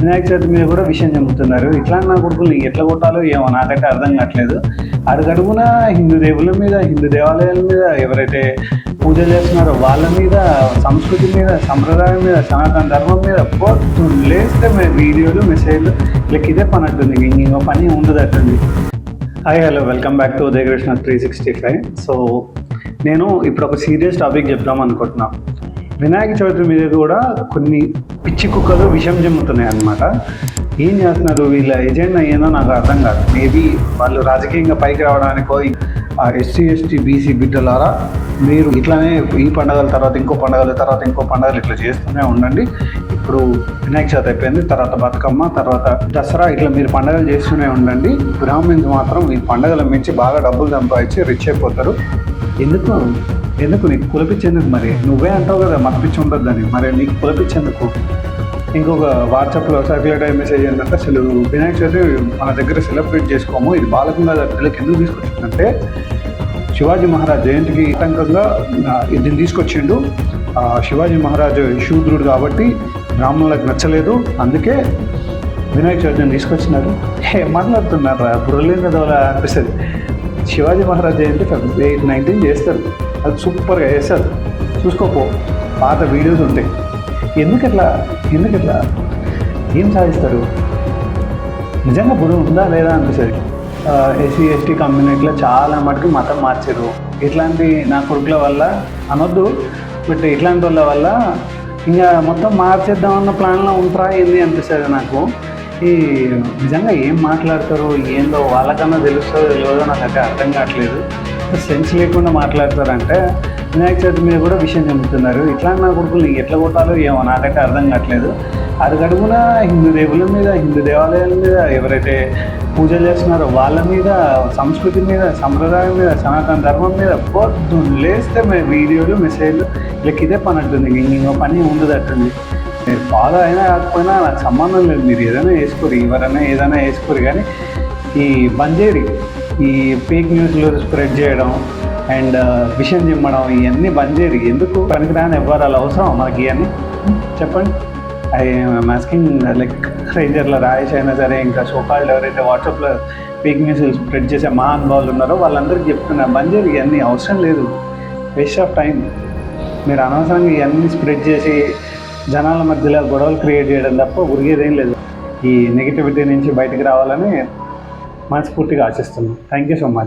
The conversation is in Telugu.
వినాయక చవితి మీద కూడా విషయం చెబుతున్నారు. ఇట్లా నా కొడుకులు ఎట్లా కొట్టాలో ఏమో నాకైతే అర్థం కావట్లేదు. అడుగడుగున హిందూ దేవుళ్ళ మీద హిందూ దేవాలయాల మీద ఎవరైతే పూజలు చేస్తున్నారో వాళ్ళ మీద సంస్కృతి మీద సంప్రదాయం మీద సనాతన ధర్మం మీద లేస్తే వీడియోలు మెసేజ్లు ఇట్లా ఇదే పని అంటుంది. ఇంకో పని ఉండదట్టుంది hi hello welcome back to Udayakrishna three sixty five so నేను ఇప్పుడు ఒక సీరియస్ టాపిక్ చెప్దాం అనుకుంటున్నాను వినాయక చవితి మీద కూడా కొన్ని పిచ్చి కుక్కలు విషం జమ్ముతున్నాయి అన్నమాట. ఏం చేస్తున్నారు వీళ్ళ ఎజెండా ఏందో నాకు అర్థం కాదు. మేబీ వాళ్ళు రాజకీయంగా పైకి రావడానికో ఎస్సీ ఎస్టీ బీసీ బిడ్డలారా మీరు ఇట్లానే ఈ పండగల తర్వాత ఇంకో పండగల తర్వాత ఇంకో పండగలు ఇట్లా చేస్తూనే ఉండండి. ఇప్పుడు వినాయక చవితి అయిపోయింది తర్వాత బతుకమ్మ తర్వాత దసరా ఇట్లా మీరు పండగలు చేస్తూనే ఉండండి. బ్రాహ్మిన్స్ మాత్రం ఈ పండగల మించి బాగా డబ్బులు సంపాదించి రిచ్ అయిపోతారు. ఎందుకు? ఎందుకు నీకు కులపించేందుకు మరి? నువ్వే అంటావు కదా మతపిచ్చి ఉంటుందని మరి నీకు కులపించేందుకు? ఇంకొక వాట్సాప్లో సర్క్యులేట్ అయ్యే మెసేజ్ ఏంటంటే అసలు వినాయక చవితి మన దగ్గర సెలబ్రేట్ చేసుకోము. ఇది బాలకంగా పిల్లలకి ఎందుకు తీసుకొచ్చిందంటే శివాజీ మహారాజ్ జయంతికి ఆటంకంగా దీన్ని తీసుకొచ్చిండు. ఆ, శివాజీ మహారాజు శూద్రుడు కాబట్టి బ్రాహ్మణులకు నచ్చలేదు. అందుకే వినాయక చవితిని తీసుకొచ్చినారు. హే మాట్లాడుతున్నారు? బుర్రలేని కదా అనిపిస్తుంది. Shivaji Maharaj Jayanti February eight nineteen చేస్తారు. అది సూపర్గా చేస్తారు. చూసుకోపో పాత వీడియోస్ ఉంటాయి. ఎందుకు ఎందుకట్లా? ఎందుకు ఏం సాధిస్తారు? నిజంగా బుర్ర ఉందా లేదా అనిపిస్తుంది. ఎస్సీ ఎస్టీ కమ్యూనిటీలో చాలా మటుకు మతం మార్చారు. ఇట్లాంటి నా కొడుకుల వల్ల అనొద్దు బట్ ఇట్లాంటి వాళ్ళ వల్ల ఇంకా మొత్తం మార్చేద్దామన్న ప్లాన్లో ఉంటారా ఏంది అనిపిస్తుంది నాకు. ఈ నిజంగా ఏం మాట్లాడతారు ఏందో వాళ్ళకన్నా తెలుస్తుందో తెలియదో అక్కడ అర్థం కావట్లేదు. సెన్స్ లేకుండా మాట్లాడతారంటే. వినాయక చవితి మీద కూడా విషయం చెబుతున్నారు ఇట్లా నా కొడుకులు ఎట్లా కొట్టాలో ఏమో నాకైతే అర్థం కావట్లేదు. అడుగడుగున హిందూ దేవుల మీద హిందూ దేవాలయాల మీద ఎవరైతే పూజలు చేస్తున్నారో వాళ్ళ మీద సంస్కృతి మీద సంప్రదాయం మీద సనాతన ధర్మం మీద పొద్దున్న లేస్తే మే వీడియోలు మెసేజ్లు లెక్కితే పని అంటుంది. ఇంకో పని ఉండదట్టుంది మీరు ఫాలో అయినా కాకపోయినా నాకు సంబంధం లేదు. మీరు ఏదైనా వేసుకోరు ఎవరైనా ఏదైనా వేసుకోరు కానీ ఈ బంజేరి ఈ ఫేక్ న్యూస్లు స్ప్రెడ్ చేయడం అండ్ uh, విషయం చిమ్మడం ఇవన్నీ బంజేరి. ఎందుకు పనికిరాని ఎవ్వరు అలా అవసరం మనకి ఇవన్నీ చెప్పండి. ఐ మాస్కింగ్ లైక్ రేంజర్ల రాయేష్ అయినా సరే ఇంకా సోకాళ్ళు ఎవరైతే వాట్సాప్లో ఫేక్ న్యూస్ స్ప్రెడ్ చేసే మహానుభావులు ఉన్నారో వాళ్ళందరికీ చెప్తున్నా చేయరు ఇవన్నీ అవసరం లేదు. వేస్ట్ ఆఫ్ టైం మీరు అనవసరంగా ఇవన్నీ స్ప్రెడ్ చేసి జనాల మధ్యలో గొడవలు క్రియేట్ చేయడం తప్ప ఉరిగేదేం లేదు. ఈ నెగిటివిటీ నుంచి బయటకు రావాలని మనస్ఫూర్తిగా ఆశిస్తున్నాను థ్యాంక్ యూ సో మచ్